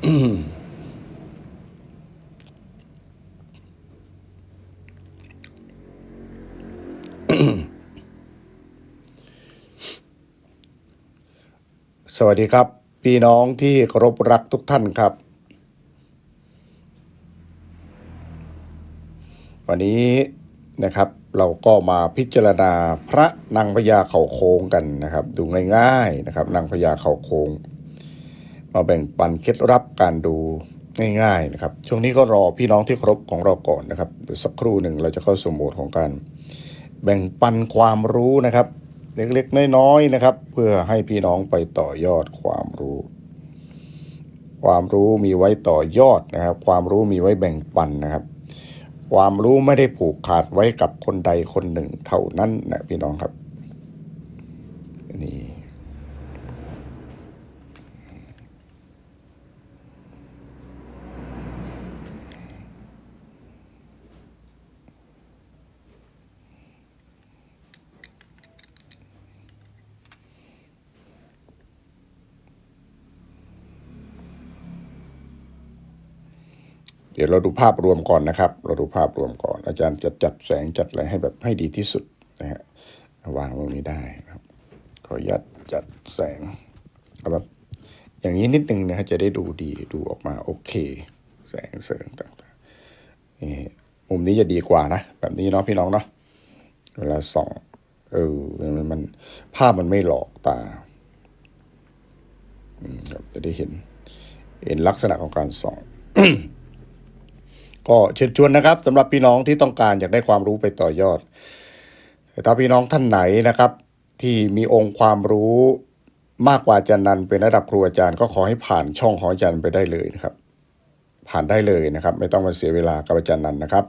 สวัสดีครับ พี่น้องที่เคารพรักทุกท่านครับ วันนี้นะครับ เราก็มาพิจารณาพระนางพญาเขาโค้งกันนะครับ ดูง่ายๆนะครับ นางพญาเขาโค้ง มาแบ่งปันเคล็ดลับการดูง่ายๆนะครับ ช่วงนี้ก็รอพี่น้องที่ครพของเราก่อนนะครับสักครู่หนึ่งเราจะเข้าสู่โหมดของการ แบ่งปันความรู้นะครับ เล็กๆน้อยๆนะครับ เพื่อให้พี่น้องไปต่อยอดความรู้ ความรู้มีไว้ต่อยอดนะครับ ความรู้มีไว้แบ่งปันนะครับ ความรู้ไม่ได้ผูกขาดไว้กับคนใดคนหนึ่งเท่านั้นนะพี่น้องครับนี่ เดี๋ยวเราดูภาพรวมก่อนนะครับ เราดูภาพรวมก่อน อาจารย์จะจัดแสงจัดอะไรให้แบบให้ดีที่สุดนะฮะวางตรงนี้ได้ครับขออนุญาตจัดแสงเอาแบบอย่างนี้นิดนึงนะฮะจะได้ดูดีดูออกมาโอเค แสงเสริงต่างๆนี่มุมนี้จะดีกว่านะ แบบนี้เนาะพี่น้องเนาะเวลาส่องเออมันมันภาพมันไม่หลอกตาอืมครับจะได้เห็น เห็นลักษณะของการส่อง ก็เชิญชวนนะครับสำหรับพี่น้องที่ต้องการอยากได้ความรู้ไปต่อยอดแต่ถ้าพี่น้องท่านไหนนะครับ ที่มีองค์ความรู้มากกว่าอาจารย์นันเป็นระดับครูอาจารย์ก็ขอให้ผ่านช่องของอาจารย์ไปได้เลยนะครับ ผ่านได้เลยนะครับ ไม่ต้องมาเสียเวลากับอาจารย์นันนะครับ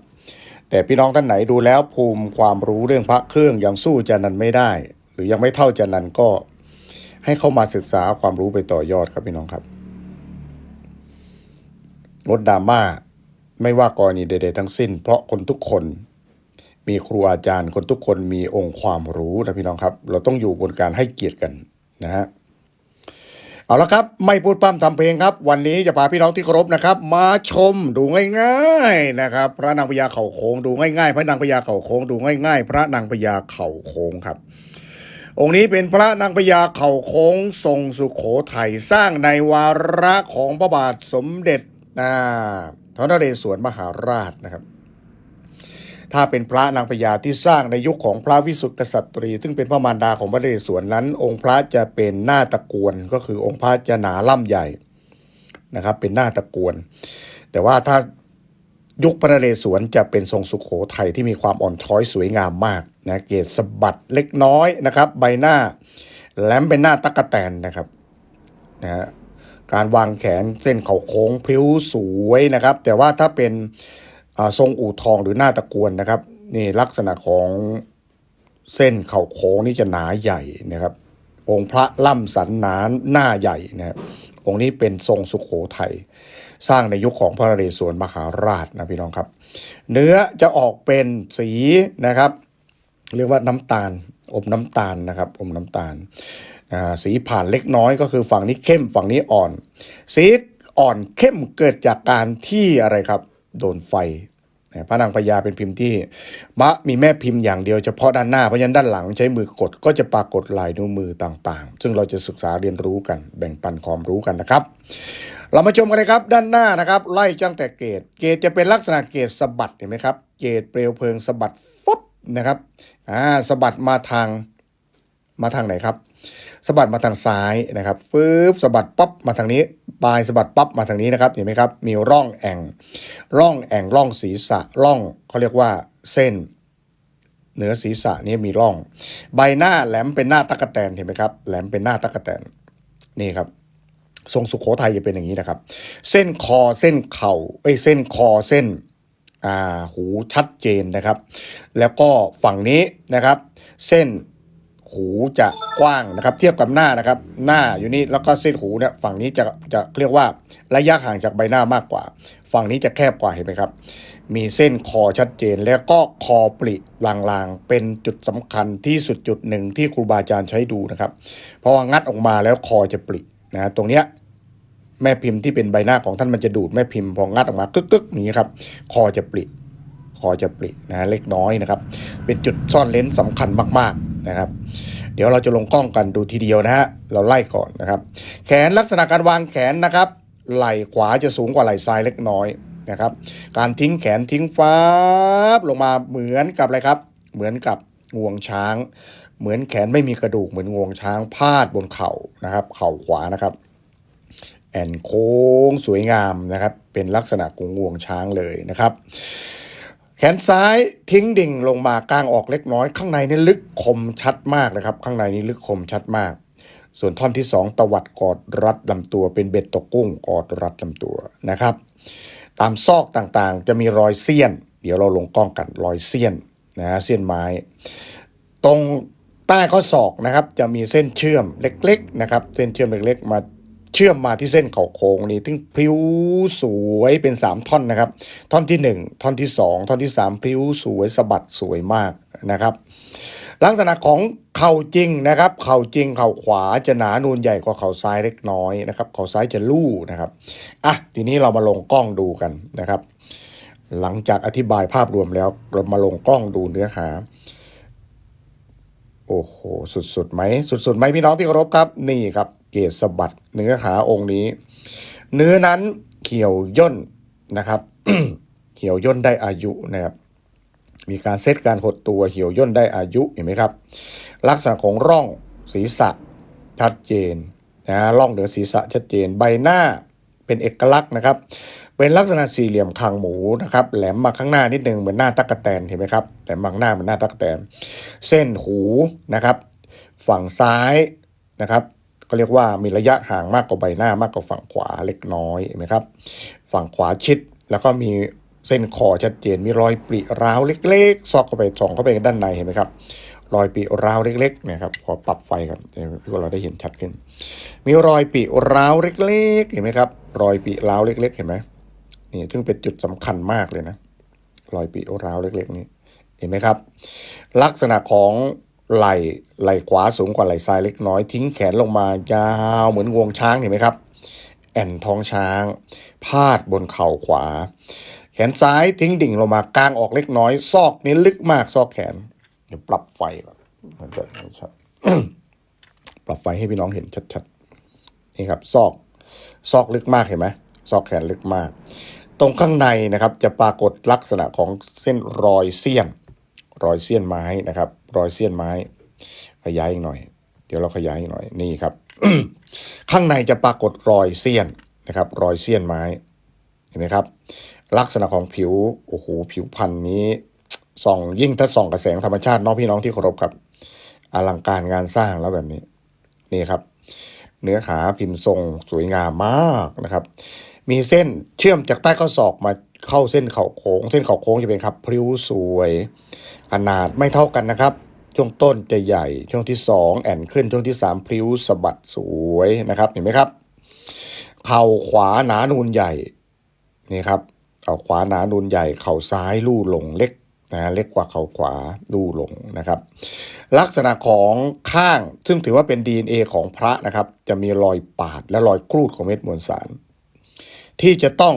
แต่พี่น้องท่านไหนดูแล้วภูมิความรู้เรื่องพระเครื่องยังสู้อาจารย์นันไม่ได้ หรือยังไม่เท่าอาจารย์นันก็ให้เข้ามาศึกษาความรู้ไปต่อยอดครับพี่น้องครับงดดราม่า ไม่ว่ากรณีใดๆทั้งสิ้น เพราะคนทุกคน มีครูอาจารย์ คนทุกคนมีองค์ความรู้นะพี่น้องครับ เราต้องอยู่บนการให้เกียรติกันนะฮะเอาละครับ ไม่พูดปั้มทำเพลงครับ วันนี้จะพาพี่น้องที่เคารพนะครับ มาชมดูง่ายๆนะครับ พระนางพญาเข่าโค้งดูง่ายๆ พระนางพญาเข่าโค้งดูง่ายๆ พระนางพญาเข่าโค้งครับ องค์นี้เป็นพระนางพญาเข่าโค้งทรงสุขโขทัยสร้างในวาระของพระบาทสมเด็จอ่า ทนเรศวรมหาราชนะครับ ถ้าเป็นพระนางพญาที่สร้างในยุคของพระวิสุทธิกษัตรี ซึ่งเป็นพระมารดาของพระนเรศวรนั้น องค์พระจะเป็นหน้าตะกวนก็คือองค์พระจะหนาล่ำใหญ่นะครับ เป็นหน้าตะกวน แต่ว่าถ้ายุคพระนเรศวรจะเป็นทรงสุขโขทัยที่มีความอ่อนช้อยสวยงามมากนะเกศสะบัดเล็กน้อยนะครับ ใบหน้าแหลมเป็นหน้าตะกะแตนนะครับนะฮะ การวางแขนเส้นเข่าโค้งพิ้วสวยนะครับ แต่ว่าถ้าเป็นทรงอู่ทองหรือหน้าตะกวนนะครับ นี่ลักษณะของเส้นเข่าโค้งนี่จะหนาใหญ่นะครับ องค์พระล่ำสันหนาหน้าใหญ่นะครับองค์นี้เป็นทรงสุขโขทัยสร้างในยุคของพระนเรศวรมหาราชนะพี่น้องครับ เนื้อจะออกเป็นสีนะครับ เรียกว่าน้ำตาลอมน้ำตาลนะครับอมน้ำตาล สีผ่านเล็กน้อยก็คือฝั่งนี้เข้มฝั่งนี้อ่อน สีอ่อนเข้มเกิดจากการที่อะไรครับ โดนไฟพระนางพญาเป็นพิมพ์ที่มะมีแม่พิมพ์อย่างเดียวเฉพาะด้านหน้าเพราะฉะนั้นด้านหลังใช้มือกดก็จะปรากฏลายนิ้วมือต่างๆ ซึ่งเราจะศึกษาเรียนรู้กัน แบ่งปันความรู้กันนะครับ เรามาชมกันเลยครับด้านหน้านะครับ ไล่จังแต่เกตเกตจะเป็นลักษณะเกตสะบัดเห็นไหมครับ เกตเปลวเพลิงสะบัดฟุบนะครับอ่าสะบัดมาทาง มาทางไหนครับสะบัดมาทางซ้ายนะครับฟืบสะบัดปั๊บมาทางนี้ปลายสะบัดปั๊บมาทางนี้นะครับเห็นไหมครับ มีร่องแอ่ง ร่องแอ่งร่องศีรษะร่องเขาเรียกว่าเส้นเหนือศีรษะนี้มีร่อง ใบหน้าแหลมเป็นหน้าตะกแตนเห็นไหมครับแหลมเป็นหน้าตะกแตนนี่ครับ ทรงสุขโขทัยจะเป็นอย่างนี้นะครับ เส้นคอเส้นเข่าเอ้ยเส้นคอเส้นอ่าหูชัดเจนนะครับ แล้วก็ฝั่งนี้นะครับ เส้น หูจะกว้างนะครับ เทียบกับหน้านะครับ หน้าอยู่นี่แล้วก็เส้นหูเนี่ยฝั่งนี้จะจะเรียกว่าระยะห่างจากใบหน้ามากกว่า ฝั่งนี้จะแคบกว่าเห็นไหมครับ มีเส้นคอชัดเจนแล้วก็คอปริลางๆ เป็นจุดสำคัญที่สุดจุดหนึ่งที่ครูบาอาจารย์ใช้ดูนะครับ เพราะว่างัดออกมาแล้วคอจะปรินะตรงเนี้ยแม่พิมพ์ที่เป็นใบหน้าของท่านมันจะดูดแม่พิมพ์พองัดออกมากึกๆอย่างนี้ครับ คอจะปริ คอจะปรินะฮะเล็กน้อยนะครับ เป็นจุดซ่อนเลนส์สำคัญมากๆนะครับ เดี๋ยวเราจะลงกล้องกันดูทีเดียวนะฮะเราไล่ก่อนนะครับ แขนลักษณะการวางแขนนะครับ ไหล่ขวาจะสูงกว่าไหล่ซ้ายเล็กน้อยนะครับ การทิ้งแขนทิ้งฟ้าลงมาเหมือนกับอะไรครับ เหมือนกับงวงช้าง เหมือนแขนไม่มีกระดูกเหมือนงวงช้างพาดบนเข่านะครับ เข่าขวานะครับแอนโค้งสวยงามนะครับ เป็นลักษณะของงวงช้างเลยนะครับ แขนซ้ายทิ้งดิ่งลงมากลางออกเล็กน้อย ข้างในนี่ลึกคมชัดมากนะครับ ข้างในนี่ลึกคมชัดมาก ส่วนท่อนที่สองตวัดกอดรัดลำตัวเป็นเบ็ดตกกุ้งกอดรัดลำตัวนะครับ ตามซอกต่างๆ จะมีรอยเสี้ยน เดี๋ยวเราลงกล้องกันรอยเสี้ยนนะฮะเสี้ยนไม้ ตรงใต้ข้อศอกนะครับ จะมีเส้นเชื่อมเล็กๆนะครับ เส้นเชื่อมเล็กๆ มา เชื่อมมาที่เส้นเข่าโค้งนี้ทึ่งพริ้วสวยเป็นสามท่อนนะครับ ท่อนที่หนึ่งท่อนที่สองท่อนที่สามพริ้วสวยสะบัดสวยมากนะครับ ลักษณะของเข่าจริงนะครับ เข่าจริงเข่าขวาจะหนานูนใหญ่กว่าเข่าซ้ายเล็กน้อยนะครับ เข่าซ้ายจะลู่นะครับอะทีนี้เรามาลงกล้องดูกันนะครับ หลังจากอธิบายภาพรวมแล้วเรามาลงกล้องดูเนื้อหาโอ้โห สุดๆไหม สุดๆไหมพี่น้องที่เคารพครับ นี่ครับ เกศสบัดเนื้อหาองค์นี้ เนื้อนั้นเขียวย่นนะครับเขียวย่นได้อายุนะครับมีการเซตการหดตัวเหี่ยวย่นได้อายุเห็นไหมครับ ลักษณะของร่องศีรษะชัดเจนนะร่องเหนือศีรษะชัดเจนใบหน้าเป็นเอกลักษณ์นะครับ เป็นลักษณะสี่เหลี่ยมคางหมูนะครับแหลมมาข้างหน้านิดนึงเหมือนหน้าตักแตนเห็นไหมครับแหลมมาข้างหน้าเหมือนหน้าตักแตน เส้นหูนะครับ ฝั่งซ้ายนะครับ ก็เรียกว่ามีระยะห่างมากกว่าใบหน้ามากกว่าฝั่งขวาเล็กน้อยเห็นไหมครับ ฝั่งขวาชิดแล้วก็มีเส้นคอชัดเจนมีรอยปริร้าวเล็กๆซอกเข้าไปส่องเข้าไปด้านในเห็นไหมครับรอยปริร้าวเล็กๆเนี่ยครับพอปรับไฟครับเพื่อเราได้เห็นชัดขึ้น มีรอยปริร้าวเล็กๆ เห็นไหมครับ รอยปริร้าวเล็ก ๆ เห็นไหมนี่ซึ่งเป็นจุดสำคัญมากเลยนะ รอยปริร้าวเล็ก ๆ นี้เห็นไหมครับ ลักษณะของ ไหล่ไหล่ขวาสูงกว่าไหล่ซ้ายเล็กน้อย ทิ้งแขนลงมายาวเหมือนงวงช้างเห็นไหมครับ แอนท้องช้าง พาดบนเข่าขวา แขนซ้ายทิ้งดิ่งลงมากลางออกเล็กน้อย ซอกนี้ลึกมากซอกแขนเดี๋ยวปรับไฟก่อนมันจะชัดปรับไฟให้พี่น้องเห็นชัดๆนี่ครับซอกซอกลึกมากเห็นไหมซอกแขนลึกมาก ตรงข้างในนะครับ จะปรากฏลักษณะของเส้นรอยเสี้ยน รอยเสี้ยนไม้นะครับ รอยเสี้ยนไม้ ขยายอีกหน่อย เดี๋ยวเราขยายอีกหน่อยนี่ครับ ข้างในจะปรากฏรอยเสี้ยนนะครับ รอยเสี้ยนไม้เห็นไหมครับ ลักษณะของผิวโอ้โหผิวพันธุ์นี้ส่องยิ่งถ้าส่องกระแสงธรรมชาติน้องพี่น้องที่เคารพครับ อลังการงานสร้างแล้วแบบนี้ นี่ครับ เนื้อขาพิมพ์ทรงสวยงามมากนะครับ มีเส้นเชื่อมจากใต้ข้อศอกมาเข้าเส้นเข่าโค้ง เส้นเข่าโค้งจะเป็นครับพริ้วสวย ขนาดไม่เท่ากันนะครับ ช่วงต้นจะใหญ่ ช่วงที่สองแอนขึ้น ช่วงที่สามพริ้วสะบัดสวยนะครับ เห็นไหมครับ เข่าขวาหนานูนใหญ่นี่ครับ เข่าขวาหนานูนใหญ่ เข่าซ้ายลู่ลงเล็ก นะเล็กกว่าเข่าขวาลู่ลงนะครับ ลักษณะของข้างซึ่งถือว่าเป็น DNA ของพระนะครับ จะมีรอยปาดและรอยครูดของเม็ดมวลสาร ที่จะต้อง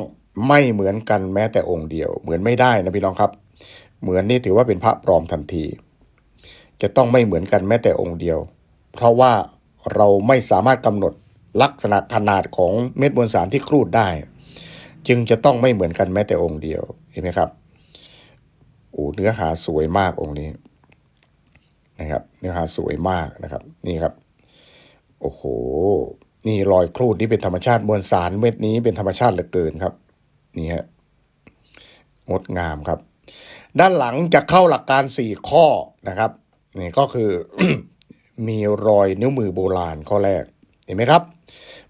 ไม่เหมือนกันแม้แต่องค์เดียว เหมือนไม่ได้นะพี่น้องครับ เหมือนนี่ถือว่าเป็นพระปลอมทันที จะต้องไม่เหมือนกันแม้แต่องค์เดียว เพราะว่าเราไม่สามารถกำหนดลักษณะขนาดของเม็ดมวลสารที่ครูดได้ จึงจะต้องไม่เหมือนกันแม้แต่องค์เดียวเห็นไหมครับ โอ้เนื้อหาสวยมากองค์นี้นะครับ เนื้อหาสวยมากนะครับ นี่ครับ โอ้โห นี่รอยครูดนี่เป็นธรรมชาติมวลสารเม็ดนี้เป็นธรรมชาติเหลือเกินครับ นี่ฮะงดงามครับ ด้านหลังจะเข้าหลักการสี่ข้อนะครับนี่ก็คือมีรอยนิ้วมือโบราณข้อแรก เห็นไหมครับ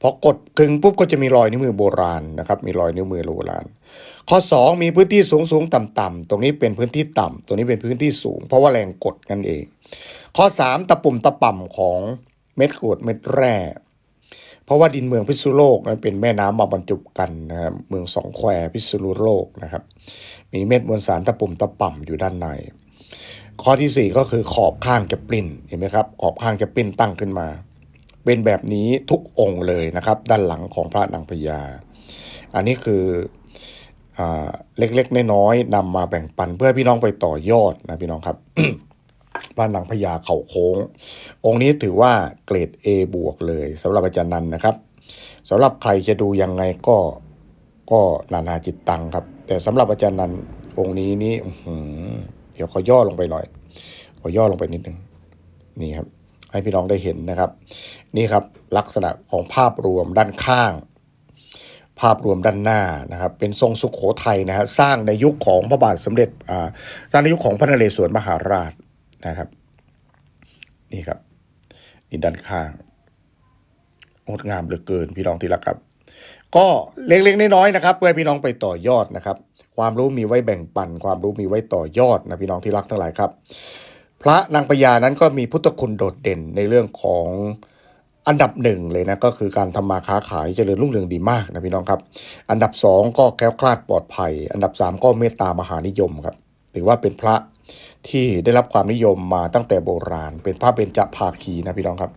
พอกดกึงปุ๊บก็จะมีรอยนิ้วมือโบราณนะครับ มีรอยนิ้วมือโบราณ ข้อ 2 มีพื้นที่สูงสูงต่ำต่ำๆตรงนี้เป็นพื้นที่ต่ำตรงนี้เป็นพื้นที่สูง เพราะว่าแรงกดกันเอง ข้อ 3 ตะปุ่มตะป่ำของเม็ดกรวดเม็ดแร่เพราะว่าดินเมืองพิษณุโลกนั้นเป็นแม่น้ำมาบรรจุกันนะครับเมืองสองแควพิษณุโลกนะครับ มีเม็ดมวลสารตะปุ่มตะป่ำอยู่ด้านใน ข้อที่ 4 ก็คือขอบข้างจะปริ้นเห็นไหมครับขอบข้างจะปริ้นตั้งขึ้นมา เป็นแบบนี้ทุกองค์เลยนะครับ ด้านหลังของพระนางพญา อันนี้คืออเล็กๆน้อยๆนำมาแบ่งปันเพื่อพี่น้องไปต่อยอดนะพี่น้องครับพระนางพญาเขาโค้ง องค์นี้ถือว่าเกรด A บวกเลยสำหรับอาจารย์นันนะครับสำหรับใครจะดูยังไงก็ก็นานาจิตตังครับ แต่สำหรับอาจารย์นันองค์นี้นี่เดี๋ยวขอย่อลงไปหน่อย ขอย่อลงไปนิดนึงนี่ครับ ให้พี่น้องได้เห็นนะครับ นี่ครับลักษณะของภาพรวมด้านข้าง ภาพรวมด้านหน้านะครับ เป็นทรงสุขโขทัยนะครับสร้างในยุคของพระบาทสมเด็จอ่าสร้างในยุคของพระนเรศวรมหาราชนะครับ นี่ครับนี่ด้านข้างงดงามเหลือเกินพี่น้องที่รักครับ ก็เล็กๆน้อยๆนะครับเพื่อพี่น้องไปต่อยอดนะครับ ความรู้มีไว้แบ่งปัน ความรู้มีไว้ต่อยอดนะพี่น้องที่รักทั้งหลายครับ พระนางพญานั้นก็มีพุทธคุณโดดเด่นในเรื่องของอันดับหนึ่งเลยนะก็คือการทำมาค้าขายเจริญรุ่งเรืองดีมากนะพี่น้องครับ อันดับสองก็แคล้วคลาดปลอดภัย อันดับสามก็เมตตามหานิยมครับถือว่าเป็นพระที่ได้รับความนิยมมาตั้งแต่โบราณ เป็นพระเบญจภาคีนะพี่น้องครับ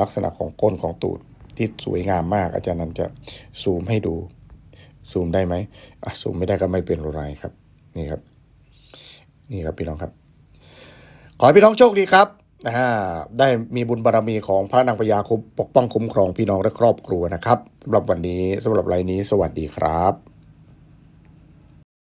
ลักษณะของก้นของตูดที่สวยงามมาก อาจารย์นันจะซูมให้ดูซูมได้ไหมอะซูมไม่ได้ก็ไม่เป็นไรครับ นี่ครับ นี่ครับพี่น้องครับ อให้พี่น้องโชคดีครับได้มีบุญบารมีของพระนางพญาคุ้มปกป้องคุ้มครองพี่น้องและครอบครัวนะครับสำหรับวันนี้สำหรับรายนี้สวัสดีครับ